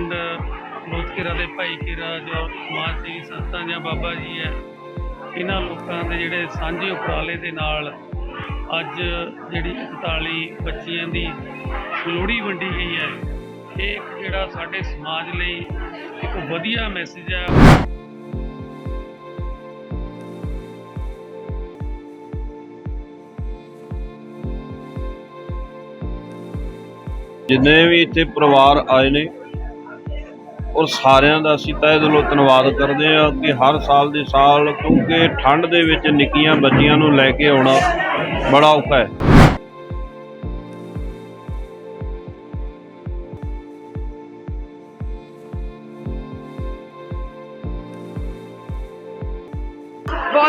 ਪਿੰਡ ਲੋਥਕੇਰਾ ਦੇ ਭਾਈ ਕੇਰਾ ਜੋ ਸਮਾਜ ਸੇਵੀ ਸੰਸਥਾ ਜਾਂ ਬਾਬਾ ਜੀ ਹੈ, ਇਹਨਾਂ ਲੋਕਾਂ ਦੇ ਜਿਹੜੇ ਸਾਂਝੇ ਉਪਰਾਲੇ ਦੇ ਨਾਲ ਅੱਜ ਜਿਹੜੀ 41 ਬੱਚੀਆਂ ਦੀ ਲੋਹੜੀ ਵੰਡੀ ਗਈ ਹੈ, ਇਹ ਇੱਕ ਜਿਹੜਾ ਸਾਡੇ ਸਮਾਜ ਲਈ ਇੱਕ ਵਧੀਆ ਮੈਸੇਜ ਹੈ। ਜਿੰਨੇ ਵੀ ਇੱਥੇ ਪਰਿਵਾਰ ਆਏ ਨੇ ਔਰ ਸਾਰਿਆਂ ਦਾ ਅਸੀਂ ਤਹਿ ਦਿਲੋਂ ਧੰਨਵਾਦ ਕਰਦੇ ਹਾਂ ਕਿ ਹਰ ਸਾਲ ਦੇ ਸਾਲ ਕਿਉਂਕਿ ਠੰਡ ਦੇ ਵਿੱਚ ਨਿੱਕੀਆਂ ਬੱਚੀਆਂ ਨੂੰ ਲੈ ਕੇ ਆਉਣਾ ਬੜਾ ਔਖਾ ਹੈ।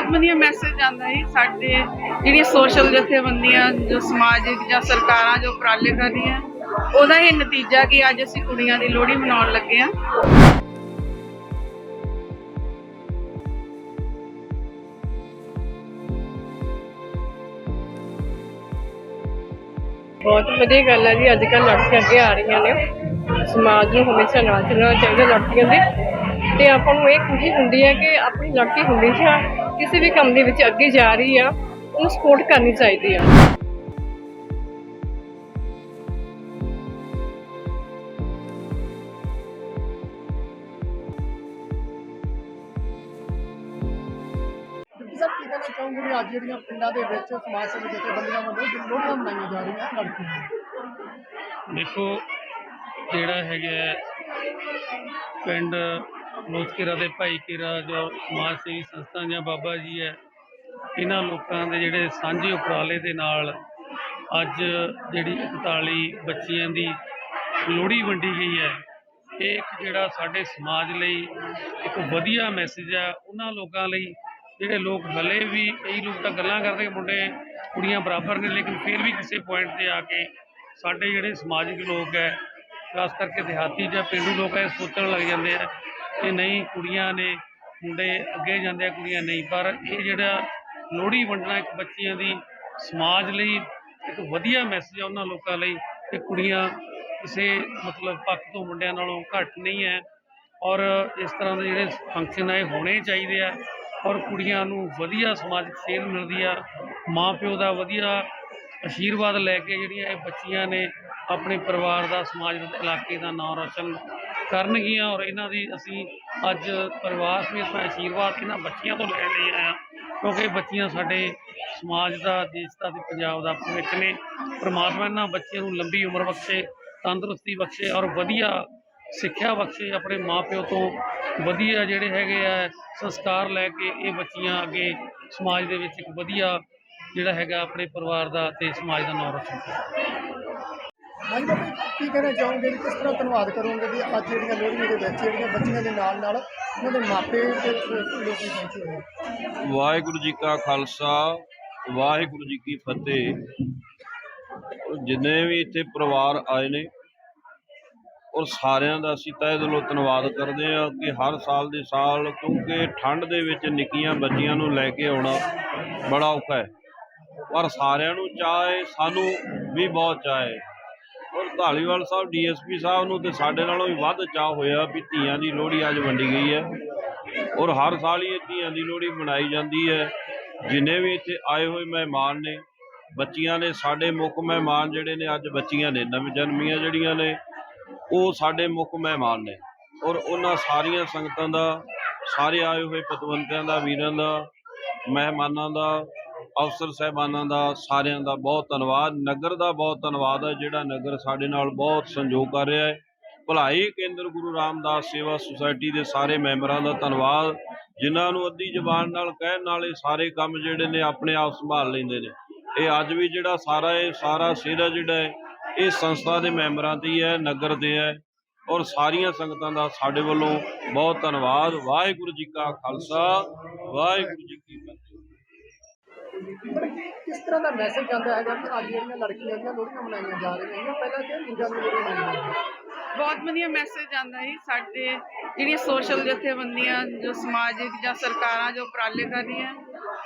ਬਹੁਤ ਵਧੀਆ ਮੈਸੇਜ ਆਉਂਦਾ ਹੈ ਸਾਡੇ ਜਿਹੜੀਆਂ ਸੋਸ਼ਲ ਜਥੇਬੰਦੀਆਂ ਜੋ ਸਮਾਜਿਕ ਜਾਂ ਸਰਕਾਰਾਂ ਜੋ ਉਪਰਾਲੇ ਕਰ ਰਹੀਆਂ, ਉਹਦਾ ਇਹ ਨਤੀਜਾ ਕਿ ਅੱਜ ਅਸੀਂ ਕੁੜੀਆਂ ਦੀ ਲੋਹੜੀ ਮਨਾਉਣ ਲੱਗੇ ਹਾਂ। ਬਹੁਤ ਵਧੀਆ ਗੱਲ ਹੈ ਜੀ ਅੱਜ ਕੱਲ੍ਹ ਲੜਕੀਆਂ ਅੱਗੇ ਆ ਰਹੀਆਂ ਨੇ। ਸਮਾਜ ਨੂੰ ਹਮੇਸ਼ਾ ਨਾਲ ਚੱਲਣਾ ਚਾਹੀਦਾ ਲੜਕੀਆਂ ਦੇ। ਤੇ ਆਪਾਂ ਨੂੰ ਇਹ ਖੁਸ਼ੀ ਹੁੰਦੀ ਹੈ ਕਿ ਆਪਣੀ ਲੜਕੀ ਹਮੇਸ਼ਾ ਕਿਸੇ ਵੀ ਕੰਮ ਦੇ ਵਿੱਚ ਅੱਗੇ ਜਾ ਰਹੀ ਆ ਉਹਨੂੰ ਸਪੋਰਟ ਕਰਨੀ ਚਾਹੀਦੀ ਆ। ਚਾਹੋਗੇ ਅੱਜ ਜਿਹੜੀਆਂ ਪਿੰਡਾਂ ਦੇ ਵਿੱਚ ਸਮਾਜ ਸੇਵੀ ਜਥੇਬੰਦੀਆਂ ਵੱਲੋਂ ਜੋ ਰਹੀਆਂ ਲੜਕੀਆਂ ਦੇਖੋ ਜਿਹੜਾ ਹੈਗਾ ਹੈ, ਪਿੰਡ ਲੋਥਕੇਰਾ ਦੇ ਭਾਈ ਕੇਰਾ ਜੋ ਸਮਾਜ ਸੇਵੀ ਸੰਸਥਾ ਜਾਂ ਬਾਬਾ ਜੀ ਹੈ, ਇਹਨਾਂ ਲੋਕਾਂ ਦੇ ਜਿਹੜੇ ਸਾਂਝੇ ਉਪਰਾਲੇ ਦੇ ਨਾਲ ਅੱਜ ਜਿਹੜੀ 41 ਬੱਚੀਆਂ ਦੀ ਲੋਹੜੀ ਵੰਡੀ ਗਈ ਹੈ, ਇਹ ਇੱਕ ਜਿਹੜਾ ਸਾਡੇ ਸਮਾਜ ਲਈ ਇੱਕ ਵਧੀਆ ਮੈਸੇਜ ਹੈ, ਉਹਨਾਂ ਲੋਕਾਂ ਲਈ ਜਿਹੜੇ ਲੋਕ ਹਲੇ ਵੀ ਕਈ ਲੋਕ ਤਾਂ ਗੱਲਾਂ ਕਰਦੇ ਕਿ ਮੁੰਡੇ ਕੁੜੀਆਂ ਬਰਾਬਰ ਨੇ, ਲੇਕਿਨ ਫਿਰ ਵੀ ਕਿਸੇ ਪੁਆਇੰਟ ਤੇ ਆ ਕੇ ਸਾਡੇ ਜਿਹੜੇ ਸਮਾਜਿਕ ਲੋਕ ਹੈ, ਖਾਸ ਕਰਕੇ ਦਿਹਾਤੀ ਜਾਂ ਪਿੰਡੂ ਲੋਕ ਹੈ ਸੋਚਣ ਲੱਗ ਜਾਂਦੇ ਆ ਕਿ ਨਹੀਂ, ਕੁੜੀਆਂ ਨੇ, ਮੁੰਡੇ ਅੱਗੇ ਜਾਂਦੇ ਆ, ਕੁੜੀਆਂ ਨਹੀਂ। ਪਰ ਇਹ ਜਿਹੜਾ ਲੋਹੜੀ ਵੰਡਣਾ ਇੱਕ ਬੱਚੀਆਂ ਦੀ ਸਮਾਜ ਲਈ ਇੱਕ ਵਧੀਆ ਮੈਸੇਜ ਆ ਉਹਨਾਂ ਲੋਕਾਂ ਲਈ ਕਿ ਕੁੜੀਆਂ ਕਿਸੇ ਮਤਲਬ ਪੱਖ ਤੋਂ ਮੁੰਡਿਆਂ ਨਾਲੋਂ ਘੱਟ ਨਹੀਂ ਹੈ ਔਰ ਇਸ ਤਰ੍ਹਾਂ ਦੇ ਜਿਹੜੇ ਫੰਕਸ਼ਨ ਆ, ਇਹ ਹੋਣੇ ਚਾਹੀਦੇ ਆ। ਔਰ ਕੁੜੀਆਂ ਨੂੰ ਵਧੀਆ ਸਮਾਜਿਕ ਸੇਧ ਮਿਲਦੀ ਆ। ਮਾਂ ਪਿਓ ਦਾ ਵਧੀਆ ਆਸ਼ੀਰਵਾਦ ਲੈ ਕੇ ਜਿਹੜੀਆਂ ਇਹ ਬੱਚੀਆਂ ਨੇ ਆਪਣੇ ਪਰਿਵਾਰ ਦਾ, ਸਮਾਜ ਦਾ ਇਲਾਕੇ ਦਾ ਨਾਮ ਰੌਸ਼ਨ ਕਰਨਗੀਆਂ ਔਰ ਇਹਨਾਂ ਦੀ ਅਸੀਂ ਅੱਜ ਪਰਿਵਾਰ ਸਮੇਤ ਮੈਂ ਆਸ਼ੀਰਵਾਦ ਇਹਨਾਂ ਬੱਚੀਆਂ ਤੋਂ ਲੈਣ ਲਈ ਆਇਆ ਕਿਉਂਕਿ ਬੱਚੀਆਂ ਸਾਡੇ ਸਮਾਜ ਦਾ, ਦੇਸ਼ ਦਾ ਤੇ ਪੰਜਾਬ ਦਾ ਭਵਿੱਖ ਨੇ। ਪਰਮਾਤਮਾ ਇਹਨਾਂ ਬੱਚਿਆਂ ਨੂੰ ਲੰਬੀ ਉਮਰ ਬਖਸ਼ੇ, ਤੰਦਰੁਸਤੀ ਬਖਸ਼ੇ ਔਰ ਵਧੀਆ ਸਿੱਖਿਆ ਬਖਸ਼ੇ। ਆਪਣੇ ਮਾਪਿਓ ਤੋਂ ਵਧੀਆ ਜਿਹੜੇ ਹੈਗੇ ਆ ਸੰਸਕਾਰ ਲੈ ਕੇ ਇਹ ਬੱਚੀਆਂ ਅੱਗੇ ਸਮਾਜ ਦੇ ਵਿੱਚ ਇੱਕ ਵਧੀਆ ਜਿਹੜਾ ਹੈਗਾ ਆਪਣੇ ਪਰਿਵਾਰ ਦਾ ਤੇ ਸਮਾਜ ਦਾ ਨਾਮ ਰੋਸ਼ਨ ਕਰਨ ਹਾਂਜੀ ਬਾਬਾ ਜੀ, ਕੀ ਕਹਿਣਾ ਚਾਹੋਗੇ ਵੀ ਕਿਸ ਤਰ੍ਹਾਂ ਧੰਨਵਾਦ ਕਰੋਗੇ ਵੀ ਅੱਜ ਜਿਹੜੀਆਂ ਲੋਹੜੀਆਂ ਦੇ ਵਿੱਚ ਜਿਹੜੀਆਂ ਬੱਚੀਆਂ ਦੇ ਨਾਲ ਨਾਲ ਉਹਨਾਂ ਦੇ ਮਾਪੇ ਤੇ ਲੋਕੀ ਪਹੁੰਚੇ ਹੋਏ ਆ। ਵਾਹਿਗੁਰੂ ਜੀ ਕਾ ਖਾਲਸਾ ਵਾਹਿਗੁਰੂ ਜੀ ਕੀ ਫਤਿਹ। ਜਿੰਨੇ ਵੀ ਇੱਥੇ ਪਰਿਵਾਰ ਆਏ ਨੇ ਔਰ ਸਾਰਿਆਂ ਦਾ ਅਸੀਂ ਤਹਿ ਦਿਲੋਂ ਧੰਨਵਾਦ ਕਰਦੇ ਹਾਂ ਕਿ ਹਰ ਸਾਲ ਦੇ ਸਾਲ ਕਿਉਂਕਿ ਠੰਡ ਦੇ ਵਿੱਚ ਨਿੱਕੀਆਂ ਬੱਚੀਆਂ ਨੂੰ ਲੈ ਕੇ ਆਉਣਾ ਬੜਾ ਔਖਾ ਹੈ। ਪਰ ਸਾਰਿਆਂ ਨੂੰ ਚਾਅ ਸਾਨੂੰ ਵੀ ਬਹੁਤ ਚਾਅ ਹੈ। ਔਰ ਧਾਲੀਵਾਲ ਸਾਹਿਬ, ਡੀਐਸਪੀ ਸਾਹਿਬ ਨੂੰ ਤੇ ਸਾਡੇ ਨਾਲੋਂ ਵੀ ਵੱਧ ਚਾਹ ਹੋਇਆ ਵੀ ਧੀਆਂ ਦੀ ਲੋਹੜੀ ਅੱਜ ਵੰਡੀ ਗਈ ਹੈ। ਔਰ ਹਰ ਸਾਲ ਹੀ ਇਹ ਧੀਆਂ ਦੀ ਲੋਹੜੀ ਮਨਾਈ ਜਾਂਦੀ ਹੈ। ਜਿੰਨੇ ਵੀ ਇੱਥੇ ਆਏ ਹੋਏ ਮਹਿਮਾਨ ਨੇ, ਬੱਚੀਆਂ ਨੇ, ਸਾਡੇ ਮੁੱਖ ਮਹਿਮਾਨ ਜਿਹੜੇ ਨੇ, ਅੱਜ ਬੱਚੀਆਂ ਨੇ ਨਵ ਜਨਮੀਆਂ ਜਿਹੜੀਆਂ ਨੇ, ਉਹ ਸਾਡੇ ਮੁੱਖ ਮਹਿਮਾਨ ਨੇ। ਔਰ ਉਹਨਾਂ ਸਾਰੀਆਂ ਸੰਗਤਾਂ ਦਾ, ਸਾਰੇ ਆਏ ਹੋਏ ਪਤਵੰਤਿਆਂ ਦਾ, ਵੀਰਾਂ ਦਾ, ਮਹਿਮਾਨਾਂ ਦਾ ਅਫਸਰ ਸਹਿਬਾਨਾਂ ਦਾ, ਸਾਰਿਆਂ ਦਾ ਬਹੁਤ ਧੰਨਵਾਦ। ਨਗਰ ਦਾ ਬਹੁਤ ਧੰਨਵਾਦ ਹੈ, ਜਿਹੜਾ ਨਗਰ ਸਾਡੇ ਨਾਲ ਬਹੁਤ ਸੰਯੋਗ ਕਰ ਰਿਹਾ ਹੈ। ਭਲਾਈ ਕੇਂਦਰ ਗੁਰੂ ਰਾਮਦਾਸ ਸੇਵਾ ਸੁਸਾਇਟੀ ਦੇ ਸਾਰੇ ਮੈਂਬਰਾਂ ਦਾ ਧੰਨਵਾਦ, ਜਿਨ੍ਹਾਂ ਨੂੰ ਅੱਧੀ ਜ਼ਬਾਨ ਨਾਲ ਕਹਿਣ ਨਾਲ ਇਹ ਸਾਰੇ ਕੰਮ ਜਿਹੜੇ ਨੇ ਆਪਣੇ ਆਪ ਸੰਭਾਲ ਲੈਂਦੇ ਨੇ। ਇਹ ਅੱਜ ਵੀ ਜਿਹੜਾ ਸਾਰਾ ਇਹ ਸਾਰਾ ਸਿਹਰਾ ਜਿਹੜਾ ਹੈ, ਇਹ ਸੰਸਥਾ ਦੇ ਮੈਂਬਰਾਂ ਦੀ ਹੈ, ਨਗਰ ਦੇ ਹੈ। ਔਰ ਸਾਰੀਆਂ ਸੰਗਤਾਂ ਦਾ ਸਾਡੇ ਵੱਲੋਂ ਬਹੁਤ ਧੰਨਵਾਦ। ਵਾਹਿਗੁਰੂ ਜੀ ਕਾ ਖਾਲਸਾ, ਵਾਹਿਗੁਰੂ ਜੀ ਕਿਸ ਤਰ੍ਹਾਂ ਦਾ ਮੈਸੇਜ ਜਾਂਦਾ ਹੈਗਾ ਕਿ ਅੱਜ ਜਿਹੜੀਆਂ ਲੜਕੀਆਂ ਦੀਆਂ ਲੋਹੜੀਆਂ ਮਨਾਈਆਂ ਜਾ ਰਹੀਆਂ ਨੇ, ਪਹਿਲਾਂ ਤੇ ਮੁੰਡਿਆਂ ਨੂੰ ਲੋਹੜੀ ਬਹੁਤ ਵਧੀਆ ਮੈਸੇਜ ਆਉਂਦਾ ਹੈ ਸਾਡੇ ਜਿਹੜੀਆਂ ਸੋਸ਼ਲ ਜਥੇਬੰਦੀਆਂ ਜੋ ਸਮਾਜਿਕ ਜਾਂ ਸਰਕਾਰਾਂ ਜੋ ਉਪਰਾਲੇ ਕਰ ਰਹੀਆਂ,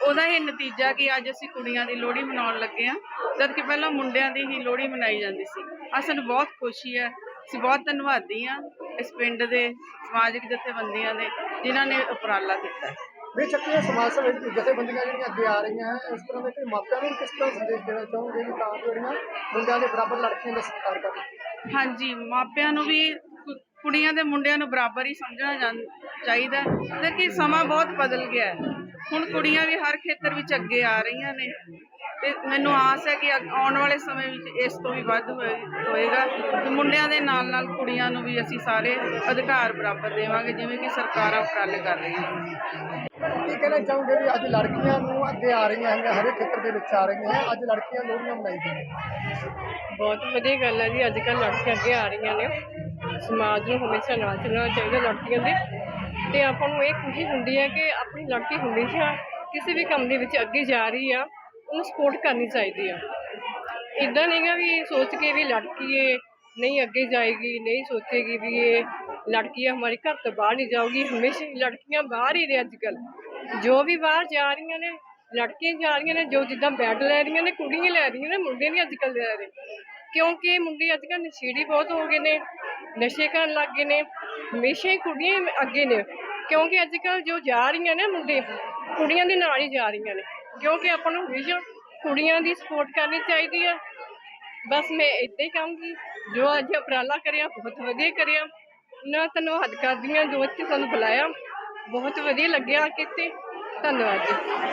ਉਹਦਾ ਇਹ ਨਤੀਜਾ ਕਿ ਅੱਜ ਅਸੀਂ ਕੁੜੀਆਂ ਦੀ ਲੋਹੜੀ ਮਨਾਉਣ ਲੱਗੇ ਹਾਂ, ਜਦ ਕਿ ਪਹਿਲਾਂ ਮੁੰਡਿਆਂ ਦੀ ਹੀ ਲੋਹੜੀ ਮਨਾਈ ਜਾਂਦੀ ਸੀ। ਆ ਸਾਨੂੰ ਬਹੁਤ ਖੁਸ਼ੀ ਹੈ, ਅਸੀਂ ਬਹੁਤ ਧੰਨਵਾਦੀ ਹਾਂ ਇਸ ਪਿੰਡ ਦੇ ਸਮਾਜਿਕ ਜਥੇਬੰਦੀਆਂ ਦੇ ਜਿਨ੍ਹਾਂ ਨੇ ਉਪਰਾਲਾ ਕੀਤਾ ਹੈ ਸਮਾਜ ਸੇਵੀ ਜਥੇਬੰਦੀਆਂ ਜਿਹੜੀਆਂ ਅੱਗੇ ਆ ਰਹੀਆਂ ਹੈ ਇਸ ਤਰ੍ਹਾਂ ਦੇ ਕੋਈ ਮਾਪਿਆਂ ਨੂੰ ਕਿਸ ਤਰ੍ਹਾਂ ਸੰਦੇਸ਼ ਦੇਣਾ ਚਾਹੋਗੇ ਵੀ ਤਾਂ ਜਿਹੜੀਆਂ ਮੁੰਡਿਆਂ ਦੇ ਬਰਾਬਰ ਲੜਕੀਆਂ ਦਾ ਸਤਿਕਾਰ ਕਰਨ? ਹਾਂਜੀ, ਮਾਪਿਆਂ ਨੂੰ ਵੀ ਕੁੜੀਆਂ ਦੇ ਮੁੰਡਿਆਂ ਨੂੰ ਬਰਾਬਰ ਹੀ ਸਮਝਣਾ ਚਾਹੀਦਾ ਤੇ ਕਿ ਸਮਾਂ ਬਹੁਤ ਬਦਲ ਗਿਆ ਹੈ। ਹੁਣ ਕੁੜੀਆਂ ਵੀ ਹਰ ਖੇਤਰ ਵਿੱਚ ਅੱਗੇ ਆ ਰਹੀਆਂ ਨੇ। ਤੇ ਮੈਨੂੰ ਆਸ ਹੈ ਕਿ ਅੱਗ- ਆਉਣ ਵਾਲੇ ਸਮੇਂ ਵਿੱਚ ਇਸ ਤੋਂ ਵੀ ਵੱਧ ਹੋਏ- ਹੋਏਗਾ। ਤੇ ਮੁੰਡਿਆਂ ਦੇ ਨਾਲ ਨਾਲ ਕੁੜੀਆਂ ਨੂੰ ਵੀ ਅਸੀਂ ਸਾਰੇ ਅਧਿਕਾਰ ਬਰਾਬਰ ਦੇਵਾਂਗੇ, ਜਿਵੇਂ ਕਿ ਸਰਕਾਰਾਂ ਉਪਰਾਲੇ ਕਰ ਰਹੀਆਂ ਨੇ। ਕੀ ਕਹਿਣਾ ਚਾਹੋਗੇ ਵੀ ਅੱਜ ਲੜਕੀਆਂ ਨੂੰ ਅੱਗੇ ਆ ਰਹੀਆਂ ਹੈਗੀਆਂ ਹਰੇਕ ਖੇਤਰ ਦੇ ਵਿੱਚ ਆ ਰਹੀਆਂ ਹੈ ਅੱਜ ਲੜਕੀਆਂ ਲੋਹੜੀਆਂ ਮਨਾਈ ਗਈਆਂ ਬਹੁਤ ਵਧੀਆ ਗੱਲ ਹੈ ਜੀ ਅੱਜ ਕੱਲ੍ਹ ਲੜਕੀਆਂ ਅੱਗੇ ਆ ਰਹੀਆਂ ਨੇ। ਸਮਾਜ ਨੂੰ ਹਮੇਸ਼ਾ ਨਾਲ ਚੱਲਣਾ ਚਾਹੀਦਾ ਲੜਕੀਆਂ ਦੇ। ਤੇ ਆਪਾਂ ਨੂੰ ਇਹ ਖੁਸ਼ੀ ਹੁੰਦੀ ਹੈ ਕਿ ਆਪਣੀ ਲੜਕੀ ਹਮੇਸ਼ਾ ਕਿਸੇ ਵੀ ਕੰਮ ਦੇ ਵਿੱਚ ਅੱਗੇ ਜਾ ਰਹੀ ਆ, ਉਹਨੂੰ ਸਪੋਰਟ ਕਰਨੀ ਚਾਹੀਦੀ ਆ। ਇਦਾਂ ਨਹੀਂਗਾ ਵੀ ਸੋਚ ਕੇ ਵੀ ਲੜਕੀ ਏ ਨਹੀਂ ਅੱਗੇ ਜਾਏਗੀ, ਨਹੀਂ ਸੋਚੇਗੀ ਵੀ ਇਹ ਲੜਕੀ ਹਮਾਰੇ ਘਰ ਤੋਂ ਬਾਹਰ ਨਹੀਂ ਜਾਊਗੀ। ਹਮੇਸ਼ਾ ਲੜਕੀਆਂ ਬਾਹਰ ਹੀ ਨੇ ਅੱਜ ਕੱਲ੍ਹ ਜੋ ਵੀ ਬਾਹਰ ਜਾ ਰਹੀਆਂ ਨੇ ਲੜਕੀਆਂ ਜਾ ਰਹੀਆਂ ਨੇ, ਜੋ ਜਿੱਦਾਂ ਬੈਡ ਲੈ ਰਹੀਆਂ ਨੇ, ਕੁੜੀਆਂ ਲੈ ਰਹੀਆਂ ਨੇ, ਮੁੰਡੇ ਨਹੀਂ ਅੱਜ ਕੱਲ੍ਹ ਲੈ ਰਹੇ। ਕਿਉਂਕਿ ਮੁੰਡੇ ਅੱਜ ਕੱਲ੍ਹ ਨਸ਼ੀੜੀ ਬਹੁਤ ਹੋ ਗਏ ਨੇ, ਨਸ਼ੇ ਕਰਨ ਲੱਗ ਗਏ ਨੇ, ਹਮੇਸ਼ਾ ਹੀ ਕੁੜੀਆਂ ਅੱਗੇ ਨੇ। ਕਿਉਂਕਿ ਅੱਜ ਕੱਲ੍ਹ ਜੋ ਜਾ ਰਹੀਆਂ ਨੇ ਮੁੰਡੇ, ਕੁੜੀਆਂ ਦੇ ਨਾਲ ਹੀ ਜਾ ਰਹੀਆਂ ਨੇ। ਕਿਉਂਕਿ ਆਪਾਂ ਨੂੰ ਹਮੇਸ਼ਾ ਕੁੜੀਆਂ ਦੀ ਸਪੋਰਟ ਕਰਨੀ ਚਾਹੀਦੀ ਹੈ। ਬਸ ਮੈਂ ਇੱਦਾਂ ਹੀ ਕਹਾਂਗੀ, ਜੋ ਅੱਜ ਉਪਰਾਲਾ ਕਰਿਆ, ਬਹੁਤ ਵਧੀਆ ਕਰਿਆ। ਨਾ ਧੰਨਵਾਦ ਕਰਦੀ ਹਾਂ ਜੋ ਇੱਥੇ ਸਾਨੂੰ ਬੁਲਾਇਆ। ਬਹੁਤ ਵਧੀਆ ਲੱਗਿਆ ਕਿਤੇ ਧੰਨਵਾਦ ਜੀ।